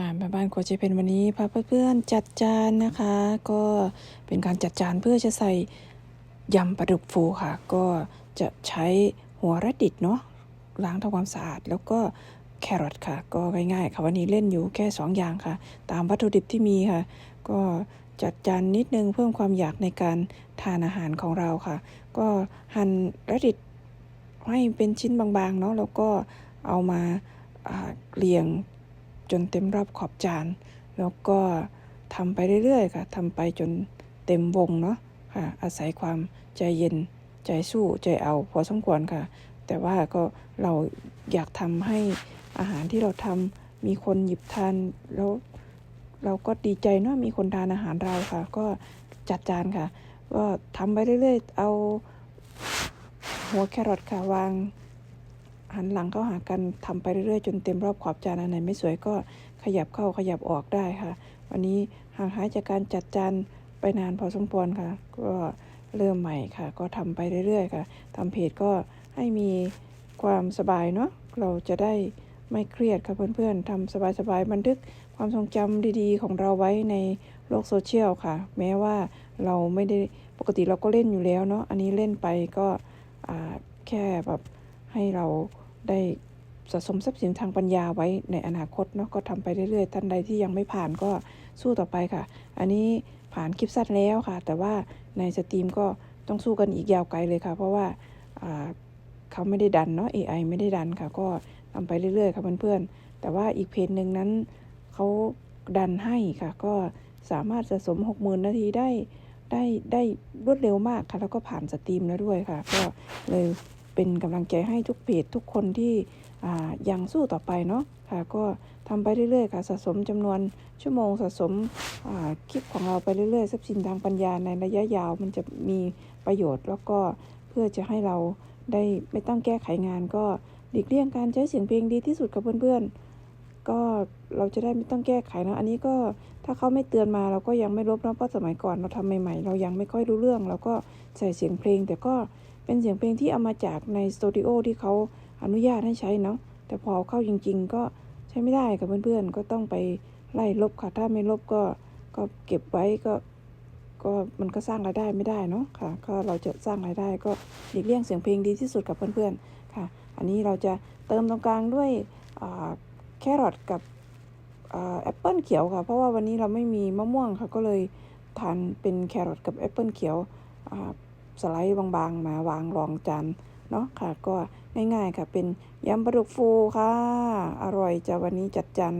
ค่ะแม่บ้านครัวเจเพนวันนี้พาเพื่อนๆจัดจานนะคะ ก็เป็นการจัดจานเพื่อจะใส่ยำปลาดุกฟูค่ะ ก็จะใช้หัวระดิดเนาะล้างทำความสะอาดแล้วก็แครอทค่ะ ก็ง่ายๆค่ะวันนี้เล่นอยู่แค่2ออย่างค่ะ ตามวัตถุดิบที่มีค่ะ ก็จัดจานนิดนึงเพิ่มความอยากในการทานอาหารของเราค่ะ ก็หั่นระดิดให้เป็นชิ้นบางๆเนาะแล้วก็เอามาอ่าเรียง จนเต็มรอบขอบจาน แล้วก็ทำไปเรื่อยๆค่ะทำไปจนเต็มวงเนาะค่ะ อาศัยความใจเย็นใจสู้ใจเอาพอสมควรค่ะ แต่ว่าก็เราอยากทำให้อาหารที่เราทำมีคนหยิบทานแล้วเราก็ดีใจเนาะมีคนทานอาหารเราค่ะ ก็จัดจานค่ะ ก็ทำไปเรื่อยๆ เอาหัวแครอทค่ะวาง หันหลังเข้าหากันทำไปเรื่อยๆ จนเต็มรอบขอบจานอันไหนไม่สวยก็ขยับเข้าขยับออกได้ค่ะ วันนี้ห่างหายจากการจัดจานไปนานพอสมควรค่ะ ก็เริ่มใหม่ค่ะ ก็ทำไปเรื่อยๆ ค่ะทำเพจก็ให้มีความสบายเนาะเราจะได้ไม่เครียดค่ะเพื่อนๆทำสบายๆบันทึกความทรงจำดีๆ ของเราไว้ในโลกโซเชียลค่ะ แม้ว่าเราไม่ได้ปกติเราก็เล่นอยู่แล้วเนาะอันนี้เล่นไปก็แค่แบบให้เรา ได้สะสมทรัพย์สินทางปัญญาไว้ในอนาคตเนาะก็ทำไปเรื่อยๆ ท่านใดที่ยังไม่ผ่านก็สู้ต่อไปค่ะ อันนี้ผ่านคลิปสั้นแล้วค่ะ แต่ว่าในสตรีมก็ต้องสู้กันอีกยาวไกลเลยค่ะ เพราะว่าเขาไม่ได้ดันเนาะ AI ไม่ได้ดันค่ะ ก็ทำไปเรื่อยๆ ค่ะเพื่อนๆ แต่ว่าอีกเพจหนึ่งนั้นเขาดันให้ค่ะ ก็สามารถสะสม 60,000 นาทีได้ได้ได้รวดเร็วมากค่ะ แล้วก็ผ่านสตรีมแล้วด้วยค่ะ ก็เลย เป็นกำลังใจให้ทุกเพจทุกคนที่ยังสู้ต่อไปเนาะค่ะก็ทำไปเรื่อยๆค่ะสะสมจำนวนชั่วโมงสะสมคลิปของเราไปเรื่อยๆทรัพย์สินทางปัญญาในระยะยาวมันจะมีประโยชน์ แล้วก็เพื่อจะให้เราได้ไม่ต้องแก้ไขงานก็หลีกเลี่ยงการใช้เสียงเพลงดีที่สุดกับเพื่อนๆ ก็เราจะได้ไม่ต้องแก้ไขนะอันนี้ก็ถ้าเขาไม่เตือนมาเราก็ยังไม่ลบเนาะเพราะสมัยก่อนเราทำใหม่ๆ เรายังไม่ค่อยรู้เรื่อง เราก็ใส่เสียงเพลงแต่ก็ เป็นเสียงเพลงที่เอามาจากในสตูดิโอที่เขาอนุญาตให้ใช้เนาะแต่พอเข้าจริง ๆ ก็ใช้ไม่ได้กับเพื่อนๆ ก็ต้องไปไล่ลบค่ะ ถ้าไม่ลบก็ก็เก็บไว้ก็ก็มันก็สร้างรายได้ไม่ได้เนาะค่ะ ก็เราจะสร้างรายได้ก็หลีกเลี่ยงเสียงเพลงดีที่สุดกับเพื่อนๆค่ะ อันนี้เราจะเติมตรงกลางด้วยแครอทกับแอปเปิลเขียวค่ะ เพราะว่าวันนี้เราไม่มีมะม่วงค่ะ ก็เลยทานเป็นแครอทกับแอปเปิลเขียว สไลด์บางๆ มาวางรองจานเนาะค่ะ ก็ง่ายๆค่ะ เป็นยำปลาดุกฟูค่ะ อร่อยจ้ะวันนี้จัดจาน